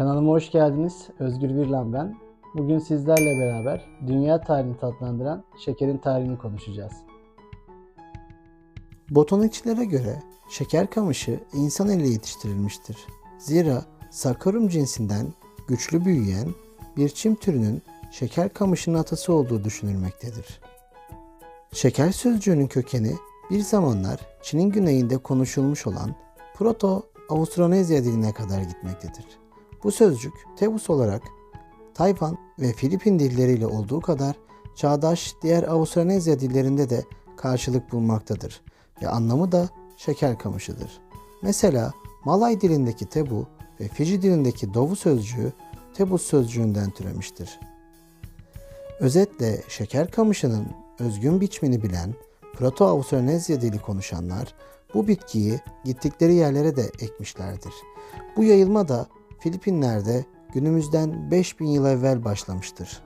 Kanalıma hoş geldiniz. Özgür Birlan ben. Bugün sizlerle beraber dünya tarihini tatlandıran şekerin tarihini konuşacağız. Botanikçilere göre şeker kamışı insan eliyle yetiştirilmiştir. Zira sakarum cinsinden güçlü büyüyen bir çim türünün şeker kamışının atası olduğu düşünülmektedir. Şeker sözcüğünün kökeni bir zamanlar Çin'in güneyinde konuşulmuş olan Proto-Austronezya diline kadar gitmektedir. Bu sözcük Tebus olarak Tayvan ve Filipin dilleriyle olduğu kadar çağdaş diğer Austronezya dillerinde de karşılık bulmaktadır ve anlamı da şeker kamışıdır. Mesela Malay dilindeki tebu ve Fiji dilindeki dovu sözcüğü tebus sözcüğünden türemiştir. Özetle şeker kamışının özgün biçimini bilen Proto-Austronezya dili konuşanlar bu bitkiyi gittikleri yerlere de ekmişlerdir. Bu yayılma da Filipinler'de günümüzden 5000 yıl evvel başlamıştır.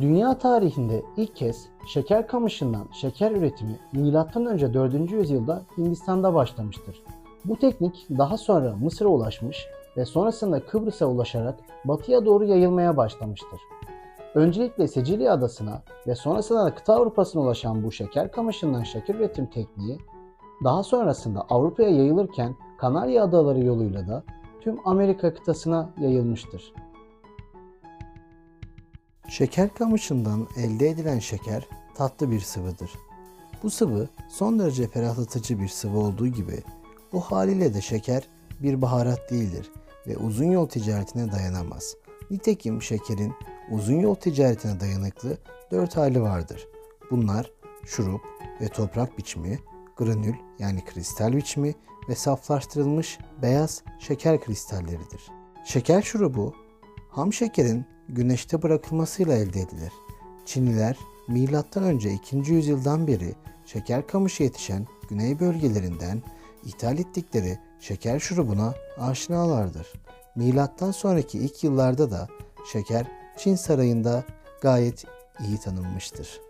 Dünya tarihinde ilk kez şeker kamışından şeker üretimi M.Ö. 4. yüzyılda Hindistan'da başlamıştır. Bu teknik daha sonra Mısır'a ulaşmış ve sonrasında Kıbrıs'a ulaşarak batıya doğru yayılmaya başlamıştır. Öncelikle Sicilya adasına ve sonrasında da kıta Avrupa'sına ulaşan bu şeker kamışından şeker üretim tekniği daha sonrasında Avrupa'ya yayılırken Kanarya Adaları yoluyla da tüm Amerika kıtasına yayılmıştır. Şeker kamışından elde edilen şeker tatlı bir sıvıdır. Bu sıvı son derece ferahlatıcı bir sıvı olduğu gibi bu haliyle de şeker bir baharat değildir ve uzun yol ticaretine dayanamaz. Nitekim şekerin uzun yol ticaretine dayanıklı dört hali vardır. Bunlar şurup ve toprak biçimi, granül yani kristal biçimi ve saflaştırılmış beyaz şeker kristalleridir. Şeker şurubu ham şekerin güneşte bırakılmasıyla elde edilir. Çinliler M.Ö. 2. yüzyıldan beri şeker kamışı yetişen güney bölgelerinden ithal ettikleri şeker şurubuna aşinalardır. Milattan sonraki ilk yıllarda da şeker Çin sarayında gayet iyi tanınmıştır.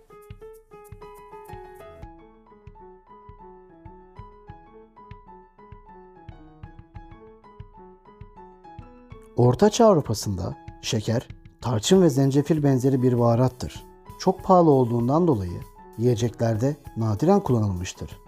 Orta Çağ Avrupa'sında şeker, tarçın ve zencefil benzeri bir baharattır. Çok pahalı olduğundan dolayı yiyeceklerde nadiren kullanılmıştır.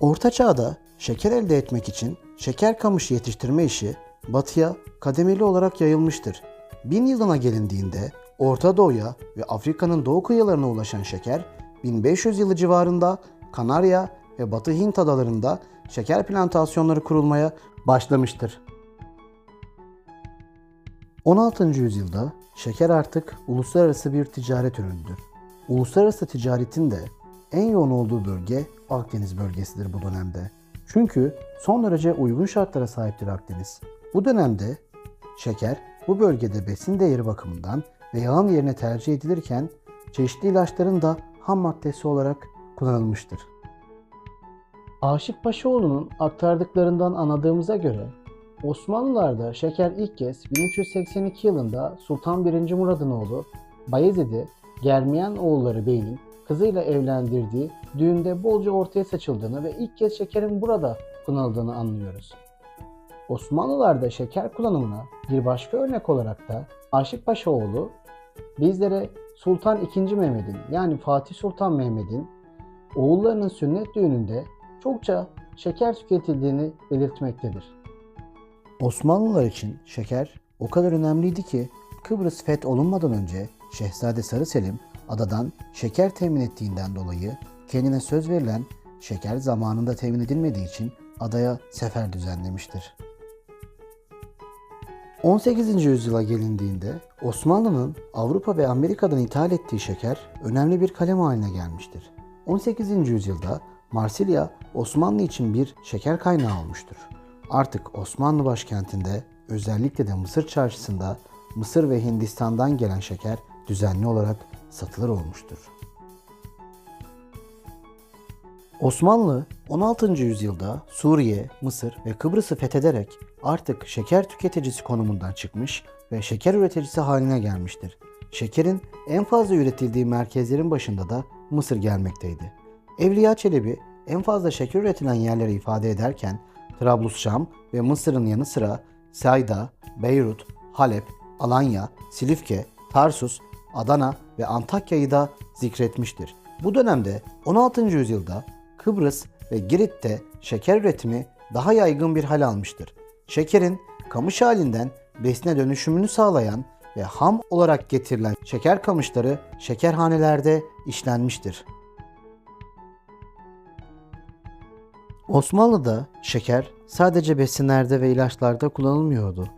Orta Çağ'da şeker elde etmek için şeker kamışı yetiştirme işi batıya kademeli olarak yayılmıştır. Bin yılına gelindiğinde Orta Doğu'ya ve Afrika'nın doğu kıyılarına ulaşan şeker 1500 yılı civarında Kanarya ve Batı Hint adalarında şeker plantasyonları kurulmaya başlamıştır. 16. yüzyılda şeker artık uluslararası bir ticaret ürünüdür. Uluslararası ticaretin de en yoğun olduğu bölge Akdeniz bölgesidir bu dönemde. Çünkü son derece uygun şartlara sahiptir Akdeniz. Bu dönemde şeker bu bölgede besin değeri bakımından ve yağın yerine tercih edilirken çeşitli ilaçların da ham maddesi olarak kullanılmıştır. Aşık Paşaoğlu'nun aktardıklarından anladığımıza göre Osmanlılar'da şeker ilk kez 1382 yılında Sultan 1. Murad'ın oğlu Bayezid'i Germiyan oğulları Bey'in kızıyla evlendirdiği düğünde bolca ortaya saçıldığını ve ilk kez şekerin burada kullanıldığını anlıyoruz. Osmanlılar'da şeker kullanımına bir başka örnek olarak da Aşık Paşaoğlu bizlere Sultan II. Mehmet'in yani Fatih Sultan Mehmet'in oğullarının sünnet düğününde çokça şeker tüketildiğini belirtmektedir. Osmanlılar için şeker o kadar önemliydi ki Kıbrıs feth olunmadan önce Şehzade Sarı Selim adadan şeker temin ettiğinden dolayı kendine söz verilen şeker zamanında temin edilmediği için adaya sefer düzenlemiştir. 18. yüzyıla gelindiğinde Osmanlı'nın Avrupa ve Amerika'dan ithal ettiği şeker önemli bir kalem haline gelmiştir. 18. yüzyılda Marsilya Osmanlı için bir şeker kaynağı olmuştur. Artık Osmanlı başkentinde özellikle de Mısır çarşısında Mısır ve Hindistan'dan gelen şeker düzenli olarak satılır olmuştur. Osmanlı 16. yüzyılda Suriye, Mısır ve Kıbrıs'ı fethederek artık şeker tüketicisi konumundan çıkmış ve şeker üreticisi haline gelmiştir. Şekerin en fazla üretildiği merkezlerin başında da Mısır gelmekteydi. Evliya Çelebi en fazla şeker üretilen yerleri ifade ederken Trablusşam ve Mısır'ın yanı sıra Sayda, Beyrut, Halep, Alanya, Silifke, Tarsus, Adana ve Antakya'yı da zikretmiştir. Bu dönemde 16. yüzyılda Kıbrıs ve Girit'te şeker üretimi daha yaygın bir hal almıştır. Şekerin kamış halinden besine dönüşümünü sağlayan ve ham olarak getirilen şeker kamışları şekerhanelerde işlenmiştir. Osmanlı'da şeker sadece besinlerde ve ilaçlarda kullanılmıyordu.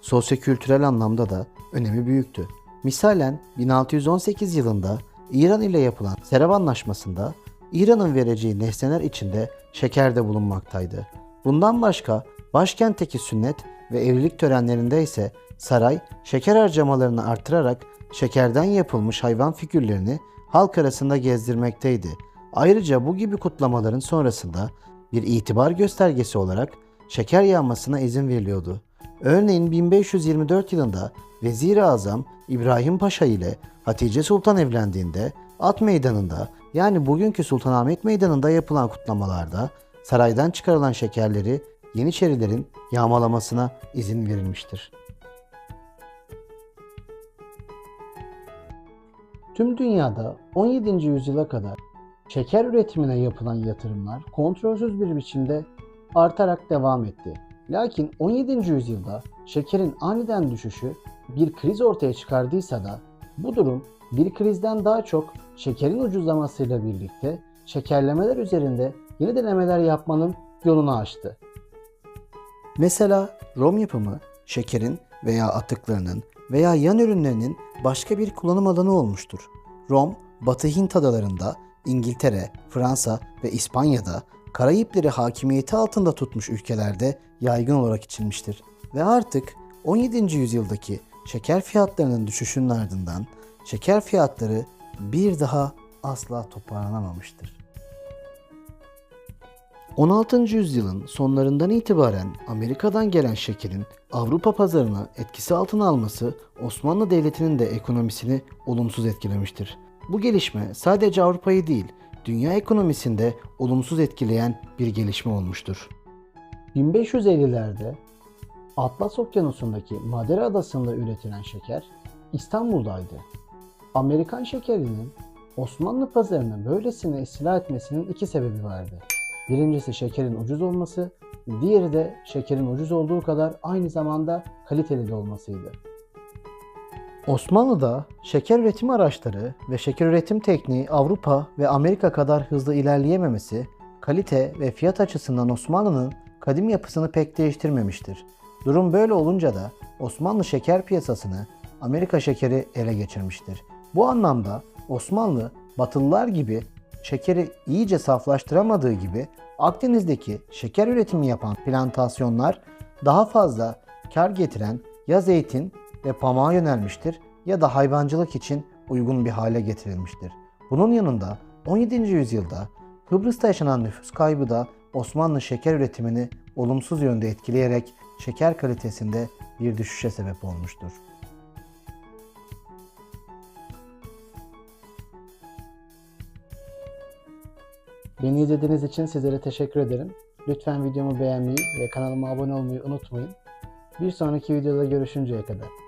Sosyokültürel anlamda da önemi büyüktü. Misalen 1618 yılında İran ile yapılan Serab Anlaşması'nda İran'ın vereceği nesneler içinde şeker de bulunmaktaydı. Bundan başka başkentteki sünnet ve evlilik törenlerinde ise saray şeker harcamalarını artırarak şekerden yapılmış hayvan figürlerini halk arasında gezdirmekteydi. Ayrıca bu gibi kutlamaların sonrasında bir itibar göstergesi olarak şeker yağmasına izin veriliyordu. Örneğin 1524 yılında Vezir-i Azam İbrahim Paşa ile Hatice Sultan evlendiğinde At Meydanı'nda yani bugünkü Sultanahmet Meydanı'nda yapılan kutlamalarda saraydan çıkarılan şekerleri Yeniçerilerin yağmalamasına izin verilmiştir. Tüm dünyada 17. yüzyıla kadar şeker üretimine yapılan yatırımlar kontrolsüz bir biçimde artarak devam etti. Lakin 17. yüzyılda şekerin aniden düşüşü bir kriz ortaya çıkardıysa da bu durum bir krizden daha çok şekerin ucuzlamasıyla birlikte şekerlemeler üzerinde yeni denemeler yapmanın yolunu açtı. Mesela rom yapımı şekerin veya atıklarının veya yan ürünlerinin başka bir kullanım alanı olmuştur. Rom, Batı Hint adalarında, İngiltere, Fransa ve İspanya'da Karayipleri hakimiyeti altında tutmuş ülkelerde yaygın olarak içilmiştir. Ve artık 17. yüzyıldaki şeker fiyatlarının düşüşünün ardından şeker fiyatları bir daha asla toparlanamamıştır. 16. yüzyılın sonlarından itibaren Amerika'dan gelen şekerin Avrupa pazarına etkisi altına alması Osmanlı Devleti'nin de ekonomisini olumsuz etkilemiştir. Bu gelişme sadece Avrupa'yı değil, dünya ekonomisinde olumsuz etkileyen bir gelişme olmuştur. 1550'lerde Atlas Okyanusu'ndaki Madera Adası'nda üretilen şeker İstanbul'daydı. Amerikan şekerinin Osmanlı pazarını böylesine istila etmesinin iki sebebi vardı. Birincisi şekerin ucuz olması, diğeri de şekerin ucuz olduğu kadar aynı zamanda kaliteli de olmasıydı. Osmanlı'da şeker üretim araçları ve şeker üretim tekniği Avrupa ve Amerika kadar hızlı ilerleyememesi, kalite ve fiyat açısından Osmanlı'nın kadim yapısını pek değiştirmemiştir. Durum böyle olunca da Osmanlı şeker piyasasını Amerika şekeri ele geçirmiştir. Bu anlamda Osmanlı Batılılar gibi şekeri iyice saflaştıramadığı gibi Akdeniz'deki şeker üretimi yapan plantasyonlar daha fazla kar getiren ya zeytin ve pamuğa yönelmiştir ya da hayvancılık için uygun bir hale getirilmiştir. Bunun yanında 17. yüzyılda Kıbrıs'ta yaşanan nüfus kaybı da Osmanlı şeker üretimini olumsuz yönde etkileyerek şeker kalitesinde bir düşüşe sebep olmuştur. Beni izlediğiniz için sizlere teşekkür ederim. Lütfen videomu beğenmeyi ve kanalıma abone olmayı unutmayın. Bir sonraki videoda görüşünceye kadar